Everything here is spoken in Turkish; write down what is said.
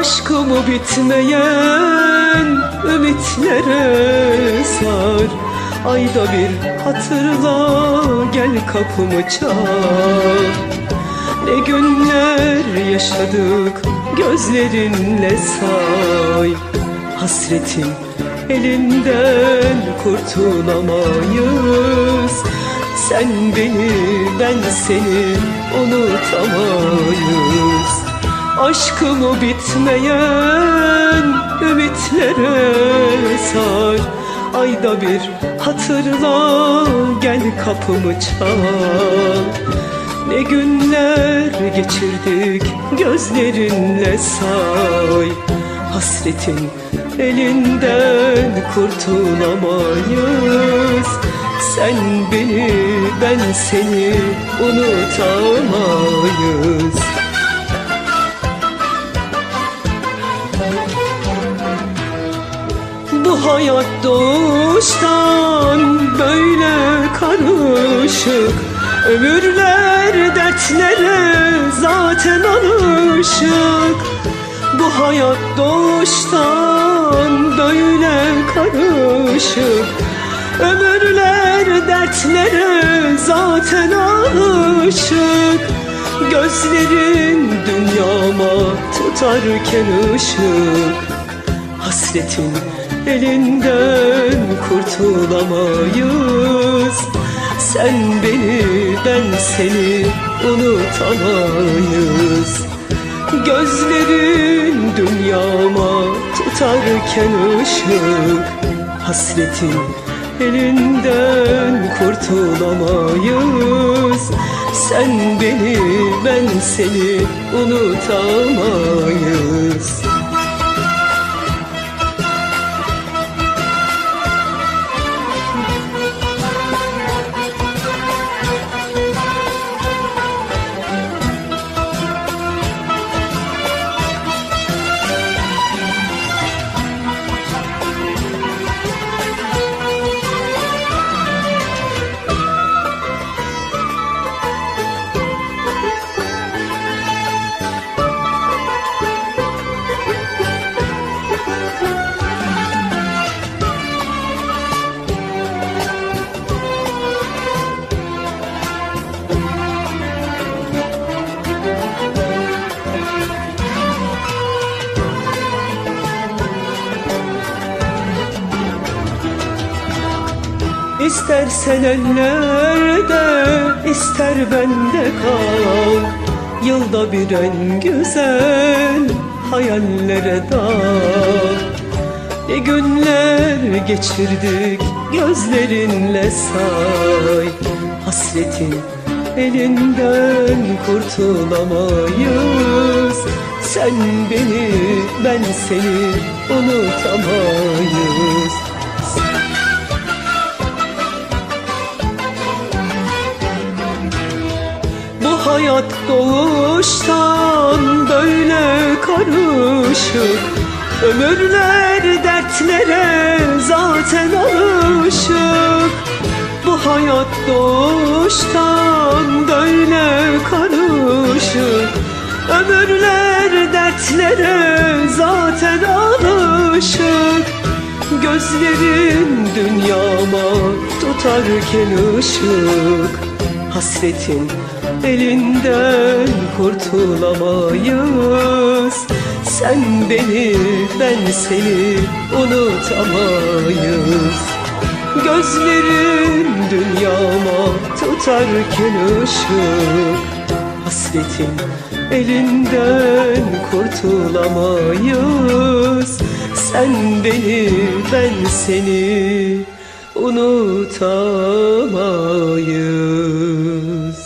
Aşkımı bitmeyen ümitlere sar. Ayda bir hatırla gel kapımı çal. Ne günler yaşadık gözlerinle say. Hasretin elinden kurtulamayız. Sen beni ben seni unutamayız. Aşkımı bitmeyen ümitlere sar. Ayda bir hatırla gel kapımı çal. Ne günler geçirdik gözlerinle say. Hasretin elinden kurtulamayız. Sen beni ben seni unutamayız Bu hayat doğuştan böyle karışık. Ömürler dertlere zaten alışık. Bu hayat doğuştan böyle karışık. Ömürler dertlere zaten alışık. Gözlerin tutarken ışık Hasretin elinden kurtulamayız. Sen beni ben seni unutamayız. Gözlerin dünyama tutarken ışık Hasretin elinden kurtulamayız Sen beni ben seni unutamayız İstersen ellerde, ister bende kal. Yılda bir en güzel hayallere dal. Ne günler geçirdik gözlerinle say. Hasretin elinden kurtulamayız. Sen beni ben seni unutamayız hayat doğuştan böyle karışık. Ömürler dertlere zaten alışık. Bu hayat doğuştan böyle karışık. Ömürler dertlere zaten alışık. Gözlerin dünyama tutarken ışık. Hasretin elinden kurtulamayız. Sen beni ben seni unutamayız. Gözlerin dünyama tutarken ışık Hasretin elinden kurtulamayız. Sen beni ben seni unutamayız